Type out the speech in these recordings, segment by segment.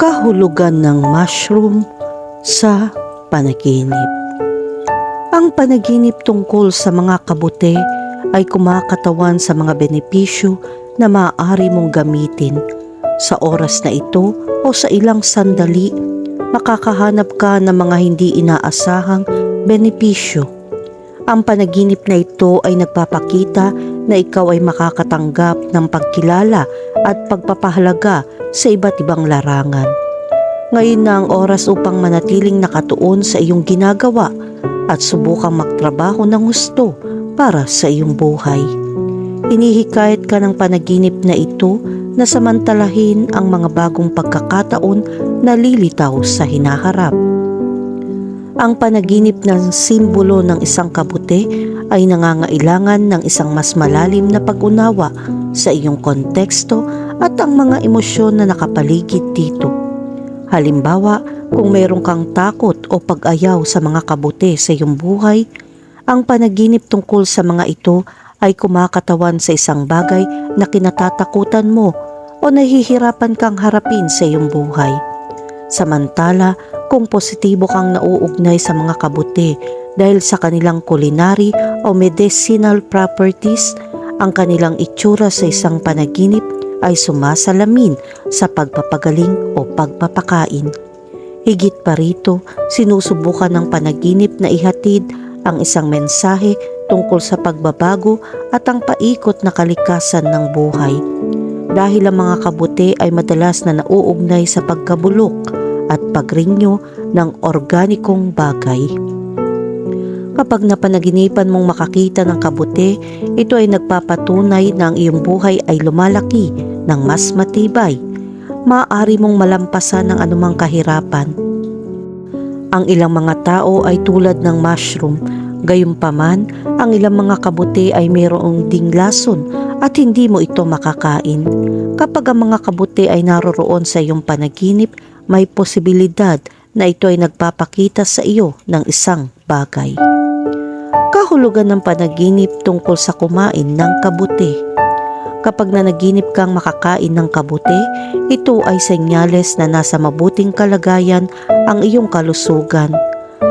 kahulugan ng mushroom sa panaginip. Ang panaginip tungkol sa mga kabute ay kumakatawan sa mga benepisyo na maaari mong gamitin. Sa oras na ito o sa ilang sandali, makakahanap ka ng mga hindi inaasahang benepisyo. Ang panaginip na ito ay nagpapakita na ikaw ay makakatanggap ng pagkilala at pagpapahalaga sa iba't ibang larangan. Ngayon na ang oras upang manatiling nakatuon sa iyong ginagawa at subukang magtrabaho ng gusto para sa iyong buhay. Inihikayat ka ng panaginip na ito na samantalahin ang mga bagong pagkakataon na lilitaw sa hinaharap. Ang panaginip ng simbolo ng isang kabute ay nangangailangan ng isang mas malalim na pag-unawa sa iyong konteksto at ang mga emosyon na nakapaligid dito. Halimbawa, kung meron kang takot o pag-ayaw sa mga kabute sa iyong buhay, ang panaginip tungkol sa mga ito ay kumakatawan sa isang bagay na kinatatakutan mo o nahihirapan kang harapin sa iyong buhay. Samantala, kung positibo kang nauugnay sa mga kabute dahil sa kanilang culinary o medicinal properties, ang kanilang itsura sa isang panaginip ay sumasalamin sa pagpapagaling o pagpapakain. Higit pa rito, sinusubukan ng panaginip na ihatid ang isang mensahe tungkol sa pagbabago at ang paikot na kalikasan ng buhay. Dahil ang mga kabute ay madalas na nauugnay sa pagkabulok at pagrinyo ng organikong bagay. Kapag napanaginipan mong makakita ng kabute, ito ay nagpapatunay na ang iyong buhay ay lumalaki ng mas matibay. Maaari mong malampasan ng anumang kahirapan. Ang ilang mga tao ay tulad ng mushroom, gayunpaman ang ilang mga kabute ay mayroong ding lason at hindi mo ito makakain. Kapag ang mga kabute ay naroroon sa iyong panaginip, may posibilidad na ito ay nagpapakita sa iyo ng isang bagay. Kahulugan ng panaginip tungkol sa kumain ng kabute. Kapag nanaginip kang makakain ng kabute, ito ay senyales na nasa mabuting kalagayan ang iyong kalusugan.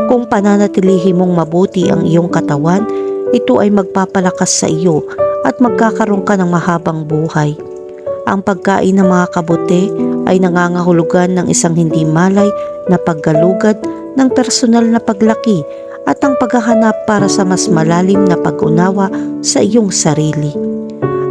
Kung pananatilihi mong mabuti ang iyong katawan, ito ay magpapalakas sa iyo at magkakaroon ka ng mahabang buhay. Ang pagkain ng mga kabute ay nangangahulugan ng isang hindi malay na paggalugad ng personal na paglaki at ang paghahanap para sa mas malalim na pag-unawa sa iyong sarili.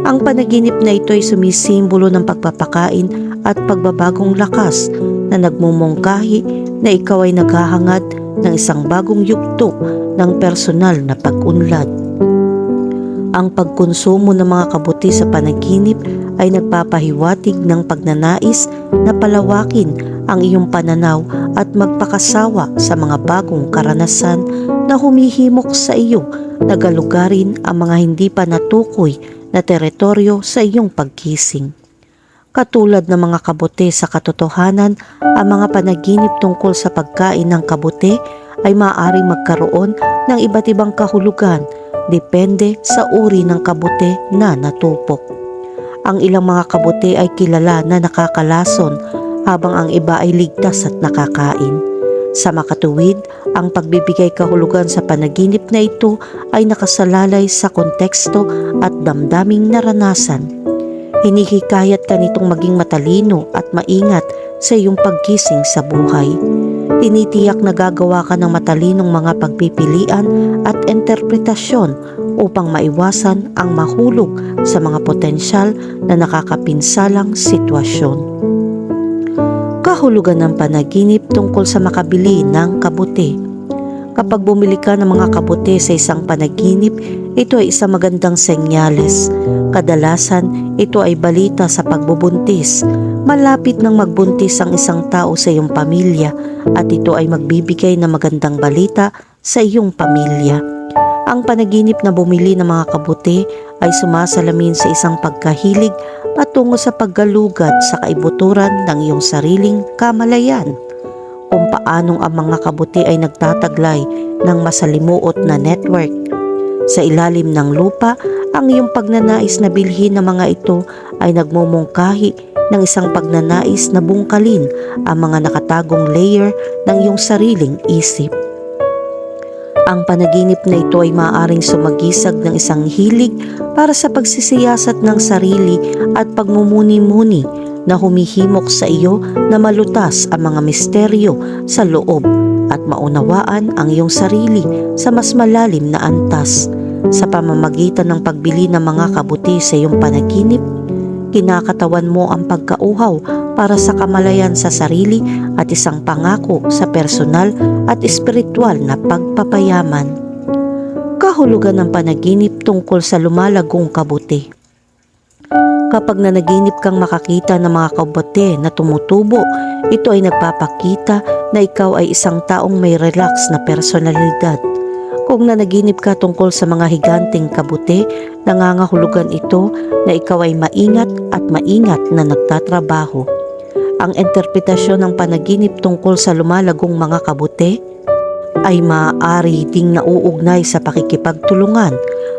Ang panaginip na ito ay sumisimbolo ng pagpapakain at pagbabagong lakas na nagmumungkahi na ikaw ay naghahangad ng isang bagong yugto ng personal na pag-unlad. Ang pagkonsumo ng mga kabuti sa panaginip ay nagpapahiwatig ng pagnanais na palawakin ang iyong pananaw at magpakasawa sa mga bagong karanasan na humihimok sa iyo na galugarin ang mga hindi pa natukoy na teritoryo sa iyong pagkising. Katulad ng mga kabute sa katotohanan, ang mga panaginip tungkol sa pagkain ng kabute ay maaaring magkaroon ng iba't ibang kahulugan depende sa uri ng kabute na natupok. Ang ilang mga kabute ay kilala na nakakalason habang ang iba ay ligtas at nakakain. Sa makatuwid, ang pagbibigay kahulugan sa panaginip na ito ay nakasalalay sa konteksto at damdaming naranasan. Hinihikayat ka nitong maging matalino at maingat sa iyong pagkising sa buhay. Tinitiyak na gagawa ka ng matalinong mga pagpipilian at interpretasyon upang maiwasan ang mahulog sa mga potensyal na nakakapinsalang sitwasyon. Kahulugan ng panaginip tungkol sa makabili ng kabute. Kapag bumili ka ng mga kabute sa isang panaginip, ito ay isang magandang senyales. Kadalasan, ito ay balita sa pagbubuntis. Malapit nang magbuntis ang isang tao sa iyong pamilya at ito ay magbibigay ng magandang balita sa iyong pamilya. Ang panaginip na bumili ng mga kabute ay sumasalamin sa isang pagkahilig patungo sa paggalugad sa kaibuturan ng iyong sariling kamalayan. Kung paanong ang mga kabuti ay nagtataglay ng masalimuot na network. Sa ilalim ng lupa, ang iyong pagnanais na bilhin ng mga ito ay nagmumungkahi ng isang pagnanais na bungkalin ang mga nakatagong layer ng iyong sariling isip. Ang panaginip na ito ay maaaring sumagisag ng isang hilig para sa pagsisiyasat ng sarili at pagmumuni-muni na humihimok sa iyo na malutas ang mga misteryo sa loob at maunawaan ang iyong sarili sa mas malalim na antas. Sa pamamagitan ng pagbili ng mga kabuti sa iyong panaginip, kinakatawan mo ang pagkauhaw para sa kamalayan sa sarili at isang pangako sa personal at espiritual na pagpapayaman. Kahulugan ng panaginip tungkol sa lumalagong kabuti. Kapag nanaginip kang makakita ng mga kabuti na tumutubo, ito ay nagpapakita na ikaw ay isang taong may relax na personalidad. Kung nanaginip ka tungkol sa mga higanting kabuti, nangangahulugan ito na ikaw ay maingat at maingat na nagtatrabaho. Ang interpretasyon ng panaginip tungkol sa lumalagong mga kabuti ay maaari ding nauugnay sa pakikipagtulungan.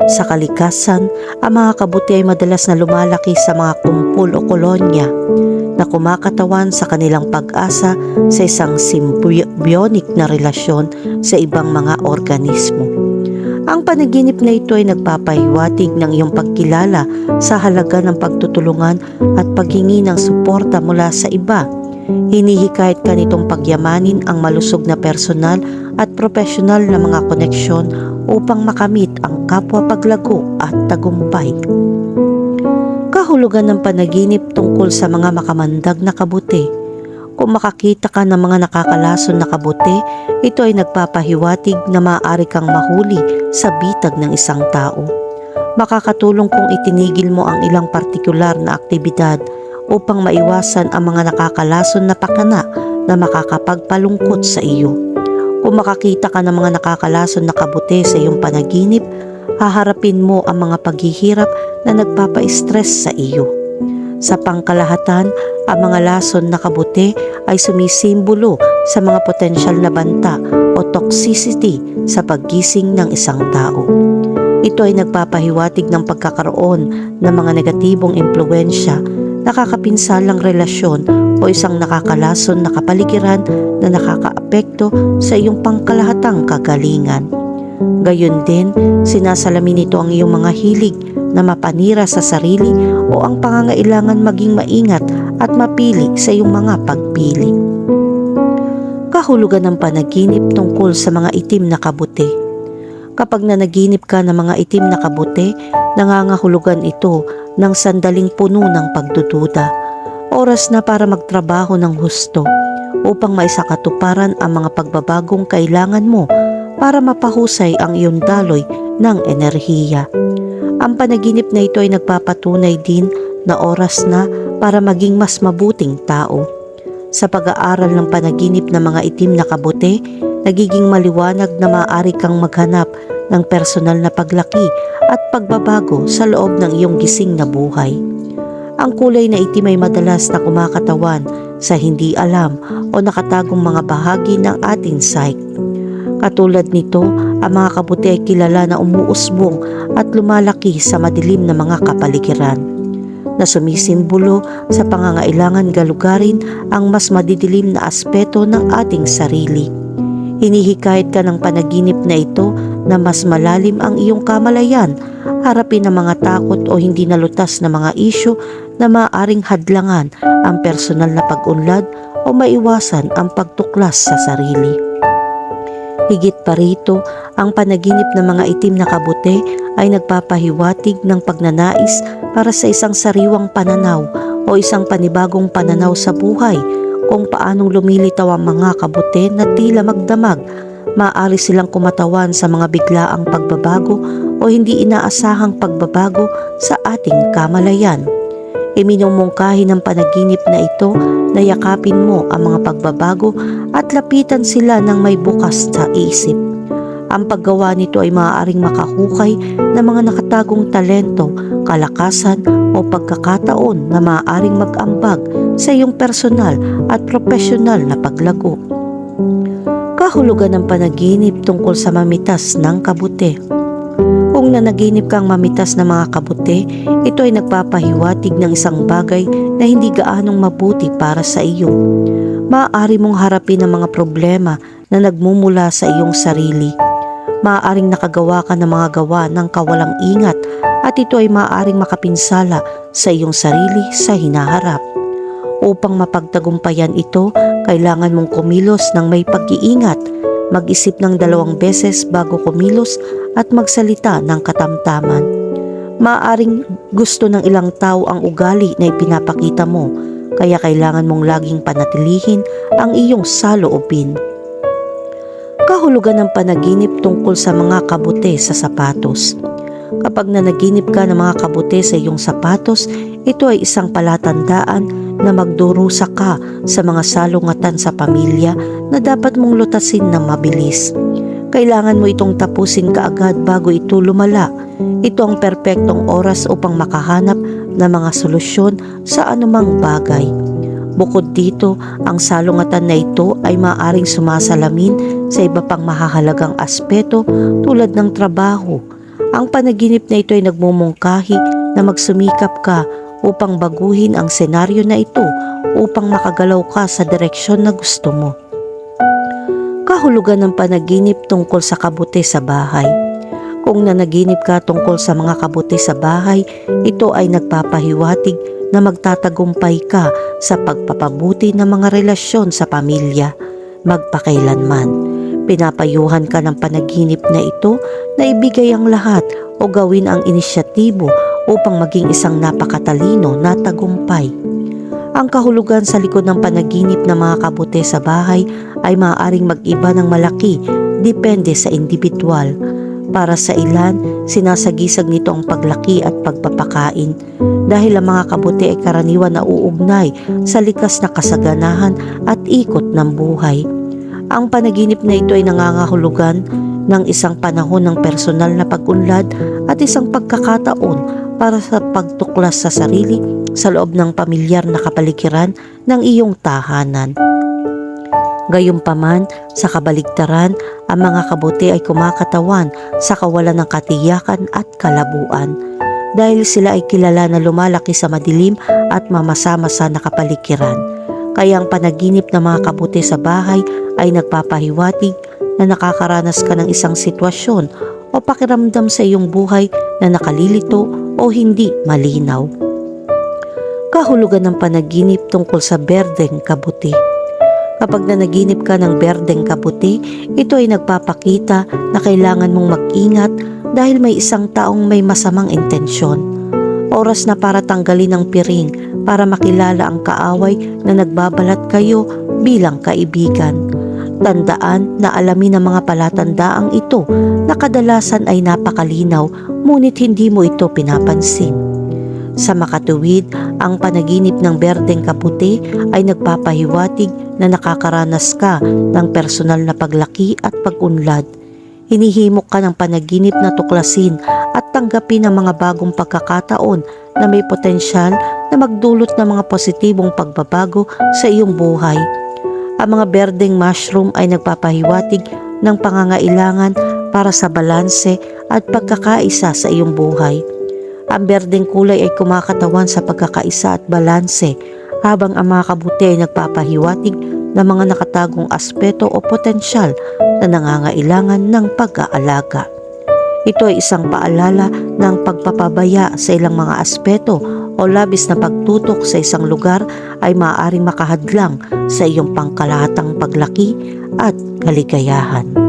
Sa kalikasan, ang mga kabuti ay madalas na lumalaki sa mga kumpul o kolonya na kumakatawan sa kanilang pag-asa sa isang symbiotic na relasyon sa ibang mga organismo. Ang panaginip na ito ay nagpapahiwatig ng iyong pagkilala sa halaga ng pagtutulungan at paghingi ng suporta mula sa iba. Hinihikayat ka nitong pagyamanin ang malusog na personal at profesional na mga koneksyon upang makamit ang kapwa paglago at tagumpay. Kahulugan ng panaginip tungkol sa mga makamandag na kabuti. Kung makakita ka ng mga nakakalason na kabuti, ito ay nagpapahiwatig na maaari kang mahuli sa bitag ng isang tao. Makakatulong kung itinigil mo ang ilang partikular na aktibidad upang maiwasan ang mga nakakalason na pakana na makakapagpalungkot sa iyo. Kung makakita ka ng mga nakakalason na kabuti sa iyong panaginip, haharapin mo ang mga paghihirap na nagpapa-stress sa iyo. Sa pangkalahatan, ang mga lason na kabuti ay sumisimbolo sa mga potensyal na banta o toxicity sa paggising ng isang tao. Ito ay nagpapahiwatig ng pagkakaroon ng mga negatibong impluensya, nakakapinsalang relasyon o isang nakakalason na kapaligiran na nakakaapekto sa iyong pangkalahatang kagalingan. Gayon din, sinasalamin nito ang iyong mga hilig na mapanira sa sarili o ang pangangailangan maging maingat at mapili sa iyong mga pagpili. Kahulugan ng panaginip tungkol sa mga itim na kabuti. Kapag nanaginip ka ng mga itim na kabuti, nangangahulugan ito ng sandaling puno ng pagdududa. Oras na para magtrabaho ng husto upang maisakatuparan ang mga pagbabagong kailangan mo para mapahusay ang iyong daloy ng enerhiya. Ang panaginip na ito ay nagpapatunay din na oras na para maging mas mabuting tao. Sa pag-aaral ng panaginip ng mga itim na kabuti, nagiging maliwanag na maaari kang maghanap ng personal na paglaki at pagbabago sa loob ng iyong gising na buhay. Ang kulay na itim ay madalas na kumakatawan sa hindi alam o nakatagong mga bahagi ng ating psyche. Katulad nito, ang mga kabuti ay kilala na umuusbong at lumalaki sa madilim na mga kapaligiran na sumisimbolo sa pangangailangan galugarin ang mas madidilim na aspeto ng ating sarili. Hinihikayat ka ng panaginip na ito na mas malalim ang iyong kamalayan, harapin ang mga takot o hindi nalutas na mga isyo na maaaring hadlangan ang personal na pag-unlad o maiwasan ang pagtuklas sa sarili. Higit pa rito, ang panaginip ng mga itim na kabuti ay nagpapahiwatig ng pagnanais para sa isang sariwang pananaw o isang panibagong pananaw sa buhay kung paanong lumilitaw ang mga kabuti na tila magdamag. Maaari silang kumatawan sa mga biglaang pagbabago o hindi inaasahang pagbabago sa ating kamalayan. Iminumungkahi ng panaginip na ito na yakapin mo ang mga pagbabago at lapitan sila ng may bukas sa isip. Ang paggawa nito ay maaaring makahukay ng mga nakatagong talento, kalakasan o pagkakataon na maaaring mag-ambag sa iyong personal at profesional na paglago. Kahulugan ng panaginip tungkol sa mamitas ng kabuti. Kung nanaginip kang mamitas na mga kabute, ito ay nagpapahiwatig ng isang bagay na hindi gaanong mabuti para sa iyo. Maaari mong harapin ang mga problema na nagmumula sa iyong sarili. Maaaring nakagawa ka ng mga gawa ng kawalang ingat at ito ay maaaring makapinsala sa iyong sarili sa hinaharap. Upang mapagtagumpayan ito, kailangan mong kumilos ng may pag-iingat, mag-isip ng dalawang beses bago kumilos at magsalita ng katamtaman. Maaring gusto ng ilang tao ang ugali na ipinapakita mo, kaya kailangan mong laging panatilihin ang iyong saloobin. Kahulugan ng panaginip tungkol sa mga kabute sa sapatos. Kapag nanaginip ka ng mga kabute sa iyong sapatos, ito ay isang palatandaan na magdurusa ka sa mga salungatan sa pamilya na dapat mong lutasin ng mabilis. Kailangan mo itong tapusin kaagad bago ito lumala. Ito ang perpektong oras upang makahanap ng mga solusyon sa anumang bagay. Bukod dito, ang salungatan na ito ay maaaring sumasalamin sa iba pang mahahalagang aspeto tulad ng trabaho. Ang panaginip na ito ay nagmumungkahi na magsumikap ka upang baguhin ang senaryo na ito upang makagalaw ka sa direksyon na gusto mo. Kahulugan ng panaginip tungkol sa kabute sa bahay. Kung nanaginip ka tungkol sa mga kabute sa bahay, ito ay nagpapahiwatig na magtatagumpay ka sa pagpapabuti ng mga relasyon sa pamilya, magpakailanman. Pinapayuhan ka ng panaginip na ito na ibigay ang lahat o gawin ang inisyatibo upang maging isang napakatalino na tagumpay. Ang kahulugan sa likod ng panaginip ng mga kabute sa bahay ay maaaring mag-iba ng malaki depende sa individual. Para sa ilan, sinasagisag nito ang paglaki at pagpapakain dahil ang mga kabute ay karaniwan na uugnay sa likas na kasaganahan at ikot ng buhay. Ang panaginip na ito ay nangangahulugan ng isang panahon ng personal na pag-unlad at isang pagkakataon para sa pagtuklas sa sarili sa loob ng pamilyar na kapaligiran ng iyong tahanan. Gayunpaman, sa kabaligtaran, ang mga kabuti ay kumakatawan sa kawalan ng katiyakan at kalabuan dahil sila ay kilala na lumalaki sa madilim at mamasama sa nakapaligiran. Kaya ang panaginip ng mga kabuti sa bahay ay nagpapahiwatig na nakakaranas ka ng isang sitwasyon o pakiramdam sa iyong buhay na nakalilito o hindi malinaw. Kahulugan ng panaginip tungkol sa berdeng kabuti. Kapag nanaginip ka ng berdeng kabuti, ito ay nagpapakita na kailangan mong mag-ingat dahil may isang taong may masamang intensyon. Oras na para tanggalin ang piring para makilala ang kaaway na nagbabalat kayo bilang kaibigan. Tandaan na alamin ang mga palatandaang ito na kadalasan ay napakalinaw ngunit hindi mo ito pinapansin. Sa makatuwid, ang panaginip ng berdeng kaputi ay nagpapahiwatig na nakakaranas ka ng personal na paglaki at pagunlad. Hinihimok ka ng panaginip na tuklasin at tanggapin ang mga bagong pagkakataon na may potensyal na magdulot ng mga positibong pagbabago sa iyong buhay. Ang mga berdeng mushroom ay nagpapahiwatig ng pangangailangan para sa balanse at pagkakaisa sa iyong buhay. Ang berdeng kulay ay kumakatawan sa pagkakaisa at balanse habang ang mga kabuti ay nagpapahiwatig ng mga nakatagong aspeto o potensyal na nangangailangan ng pag-aalaga. Ito ay isang paalala ng pagpapabaya sa ilang mga aspeto o labis na pagtutok sa isang lugar ay maaaring makahadlang sa iyong pangkalahatang paglaki at kaligayahan.